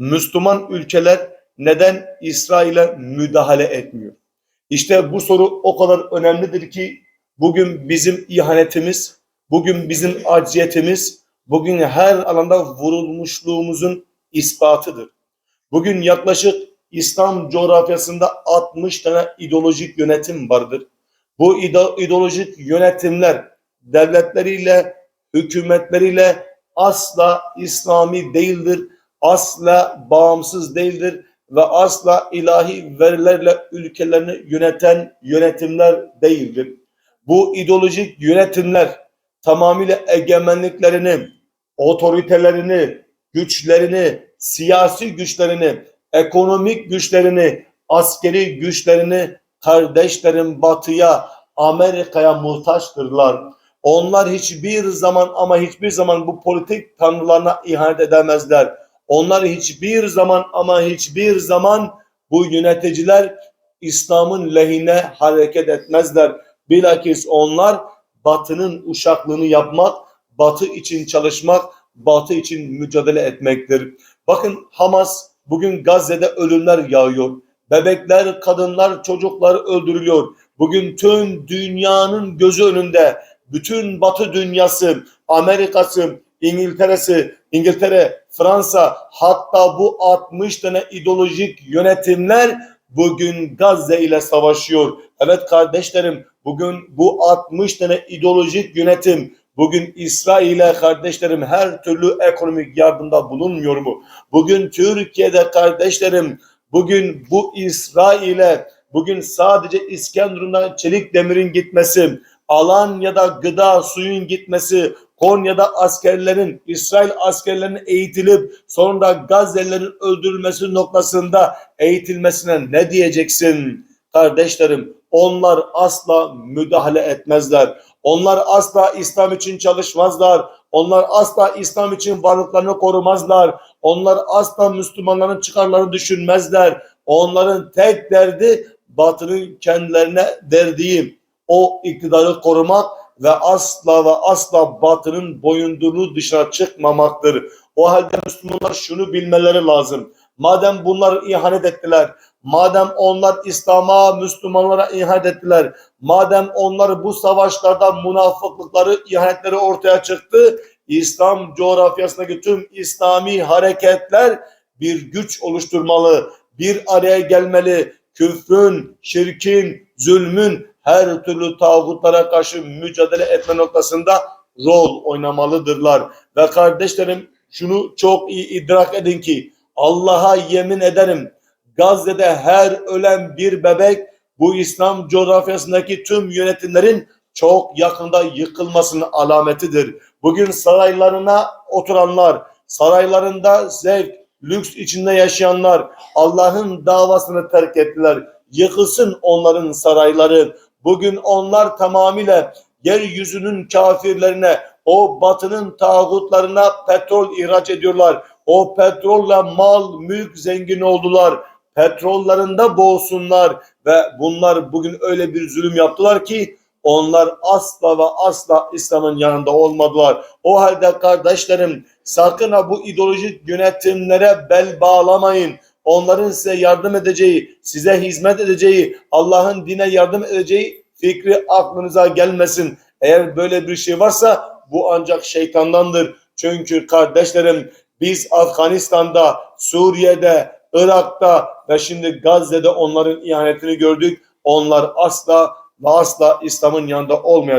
Müslüman ülkeler neden İsrail'e müdahale etmiyor? İşte bu soru o kadar önemlidir ki bugün bizim ihanetimiz, bugün bizim acziyetimiz, bugün her alanda vurulmuşluğumuzun ispatıdır. Bugün yaklaşık İslam coğrafyasında 60 tane ideolojik yönetim vardır. Bu ide- ideolojik yönetimler devletleriyle, hükümetleriyle asla İslami değildir, asla bağımsız değildir ve asla ilahi verilerle ülkelerini yöneten yönetimler değildir. Bu ideolojik yönetimler tamamıyla egemenliklerini, otoritelerini, güçlerini, siyasi güçlerini, ekonomik güçlerini, askeri güçlerini kardeşlerin batıya, Amerika'ya muhtaçtırlar. Onlar hiçbir zaman ama hiçbir zaman bu politik tanrılarına ihanet edemezler. Onlar hiçbir zaman ama hiçbir zaman bu yöneticiler İslam'ın lehine hareket etmezler. Bilakis onlar batının uşaklığını yapmak, batı için çalışmak, batı için mücadele etmektir. Bakın Hamas bugün Gazze'de ölümler yağıyor. Bebekler, kadınlar, çocuklar öldürülüyor. Bugün tüm dünyanın gözü önünde bütün batı dünyası, Amerika'sı, İngiltere'si, İngiltere, Fransa hatta bu 60 tane ideolojik yönetimler bugün Gazze ile savaşıyor. Evet kardeşlerim bugün bu 60 tane ideolojik yönetim bugün İsrail'e kardeşlerim her türlü ekonomik yardımda bulunmuyor mu? Bugün Türkiye'de kardeşlerim bugün bu İsrail'e bugün sadece İskenderun'dan çelik demirin gitmesi, Alanya'da gıda suyun gitmesi, Konya'da askerlerin, İsrail askerlerinin eğitilip sonra Gazze'lilerin öldürülmesi noktasında eğitilmesine ne diyeceksin? Kardeşlerim onlar asla müdahale etmezler. Onlar asla İslam için çalışmazlar. Onlar asla İslam için varlıklarını korumazlar. Onlar asla Müslümanların çıkarlarını düşünmezler. Onların tek derdi batının kendilerine verdiği o iktidarı korumak ve asla ve asla batının boyunduruğu dışına çıkmamaktır. O halde Müslümanlar şunu bilmeleri lazım. Madem bunlar ihanet ettiler, madem onlar İslam'a, Müslümanlara ihanet ettiler, madem onlar bu savaşlarda münafıklıkları, ihanetleri ortaya çıktı, İslam coğrafyasındaki tüm İslami hareketler bir güç oluşturmalı, bir araya gelmeli, küfrün, şirkin, zulmün, her türlü tağutlara karşı mücadele etme noktasında rol oynamalıdırlar. Ve kardeşlerim şunu çok iyi idrak edin ki Allah'a yemin ederim Gazze'de her ölen bir bebek bu İslam coğrafyasındaki tüm yönetimlerin çok yakında yıkılmasının alametidir. Bugün saraylarına oturanlar, saraylarında zevk, lüks içinde yaşayanlar Allah'ın davasını terk ettiler. Yıkılsın onların sarayları. Bugün onlar tamamıyla yeryüzünün kafirlerine, o batının tağutlarına petrol ihraç ediyorlar. O petrolle mal, mülk zengin oldular. Petrollarında boğsunlar ve bunlar bugün öyle bir zulüm yaptılar ki onlar asla ve asla İslam'ın yanında olmadılar. O halde kardeşlerim sakın ha bu ideolojik yönetimlere bel bağlamayın. Onların size yardım edeceği, size hizmet edeceği, Allah'ın dine yardım edeceği fikri aklınıza gelmesin. Eğer böyle bir şey varsa bu ancak şeytandandır. Çünkü kardeşlerim biz Afganistan'da, Suriye'de, Irak'ta ve şimdi Gazze'de onların ihanetini gördük. Onlar asla ve asla İslam'ın yanında olmayacak.